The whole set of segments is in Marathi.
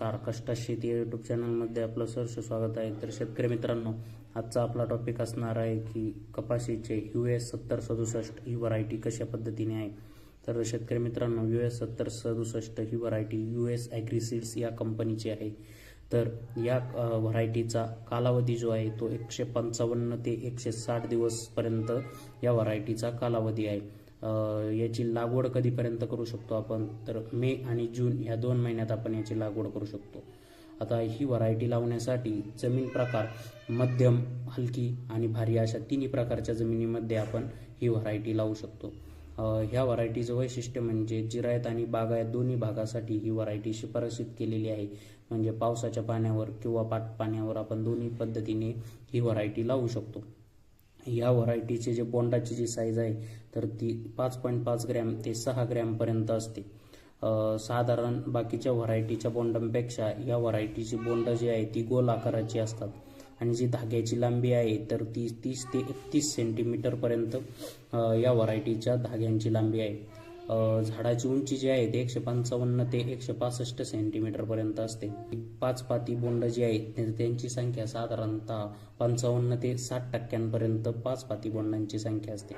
कार शेती यूट्यूब चॅनलमध्ये आपलं सहर्ष स्वागत आहे. तर शेतकरी मित्रांनो आजचा आपला टॉपिक असणार आहे की कपाशीचे यू एस सत्तर सदुसष्ट ही व्हरायटी कशा पद्धतीने आहे? तर शेतकरी मित्रांनो यू एस सत्तर सदुसष्ट ही व्हरायटी यू एस ॲग्रिसिड्स या कंपनीची आहे. तर या व्हरायटीचा कालावधी जो आहे तो एकशे पंचावन्न ते एकशे साठ दिवसपर्यंत या व्हरायटीचा कालावधी आहे. याची लागवड कधीपर्यंत करू शकतो आपण? तर मे आणि जून या दोन महिन्यात आपण याची लागवड करू शकतो. आता ही व्हरायटी लावण्यासाठी जमीन प्रकार मध्यम हलकी आणि भारी अशा तिन्ही प्रकारच्या जमिनीमध्ये आपण ही व्हरायटी लावू शकतो. ह्या व्हरायटीचं वैशिष्ट्य म्हणजे जिरायत आणि बागायत दोन्ही भागासाठी ही व्हरायटी शिफारसीत केलेली आहे. म्हणजे पावसाच्या पाण्यावर किंवा पाट पाण्यावर आपण दोन्ही पद्धतीने ही व्हरायटी लावू शकतो. या व्हरायटीचे जे बोंडाची जी साईज आहे तर ती पाच पॉईंट पाच ग्रॅम ते सहा ग्रॅमपर्यंत असते. साधारण बाकीच्या व्हरायटीच्या बोंडांपेक्षा या व्हरायटीची बोंड जी आहे ती गोल आकाराची असतात. आणि जी धाग्याची लांबी आहे तर ती तीस ते एकतीस सेंटीमीटरपर्यंत या व्हरायटीच्या धाग्यांची लांबी आहे. झाडाची उंची जी आहे ती एकशे पंचावन्न ते एकशे पासष्ट सेंटीमीटरपर्यंत असते. पाच पाती बोंड जी आहेत त्यांची संख्या साधारणतः पंचावन्न ते साठ टक्क्यांपर्यंत पाच पाती बोंडांची संख्या असते.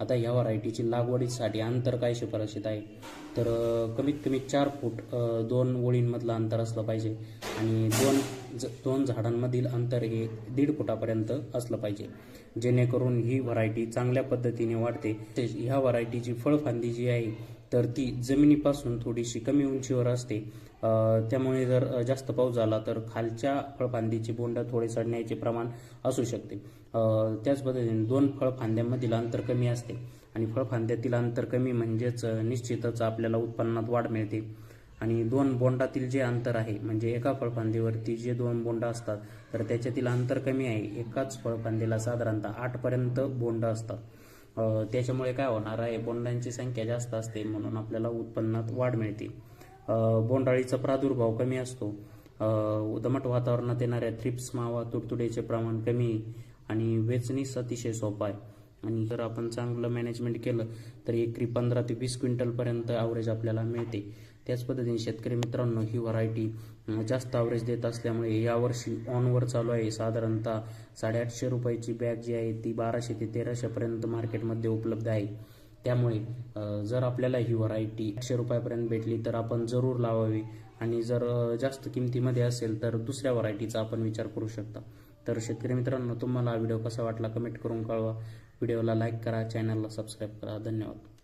आता ह्या व्हरायटीची लागवडीसाठी अंतर काय शिफारशीत आहे? तर कमीत कमी चार फूट दोन ओळींमधलं अंतर असलं पाहिजे आणि दोन ज- दोन झाडांमधील अंतर हे दीड फुटापर्यंत असलं पाहिजे. जेणेकरून ही व्हरायटी चांगल्या पद्धतीने वाढते. ह्या व्हरायटीची फळफांदी जी आहे तर ती जमिनीपासून थोडीशी कमी उंचीवर असते. त्यामुळे जर जास्त पाऊस झाला तर खालच्या फळफांदीचे बोंड थोडे सडण्याचे प्रमाण असू शकते. त्याच पद्धतीने दोन फळफांद्यांमधील अंतर कमी असते आणि फळफांद्यातील अंतर कमी म्हणजेच निश्चितच आपल्याला उत्पन्नात वाढ मिळते. आणि दोन बोंडातील जे अंतर आहे म्हणजे एका फळफांदीवरती जे दोन बोंड असतात तर त्याच्यातील अंतर कमी आहे. एकाच फळफांदीला साधारणतः आठपर्यंत बोंड असतात. त्याच्यामुळे काय होणार आहे बोंडांची संख्या जास्त असते म्हणून आपल्याला उत्पन्नात वाढ मिळते. बोंडाळीचा प्रादुर्भाव कमी असतो. दमट वातावरणात येणाऱ्या थ्रिप्स मावा तुडतुड्याचे प्रमाण कमी आणि वेचणीस अतिशय सोपा आहे. आणि जर आपण चांगलं मॅनेजमेंट केलं तर एकरी पंधरा ते वीस क्विंटलपर्यंत ॲव्हरेज आपल्याला मिळते. त्याच पद्धतीने शेतकरी मित्रांनो ही व्हरायटी जास्त ॲव्हरेज देत असल्यामुळे यावर्षी ऑनवर चालू आहे. साधारणतः साडेआठशे रुपयाची बॅग जी आहे ती बाराशे ते तेराशेपर्यंत मार्केटमध्ये उपलब्ध आहे. त्यामुळे जर आपल्याला ही व्हरायटी एकशे रुपयापर्यंत भेटली तर आपण जरूर लावावी आणि जर जास्त किमतीमध्ये असेल तर दुसऱ्या व्हरायटीचा आपण विचार करू शकता. तर शेतकरी मित्रांनो तुम्हाला हा व्हिडिओ कसा वाटला कमेंट करून कळवा. व्हिडिओला लाईक करा चॅनलला सबस्क्राईब करा. धन्यवाद.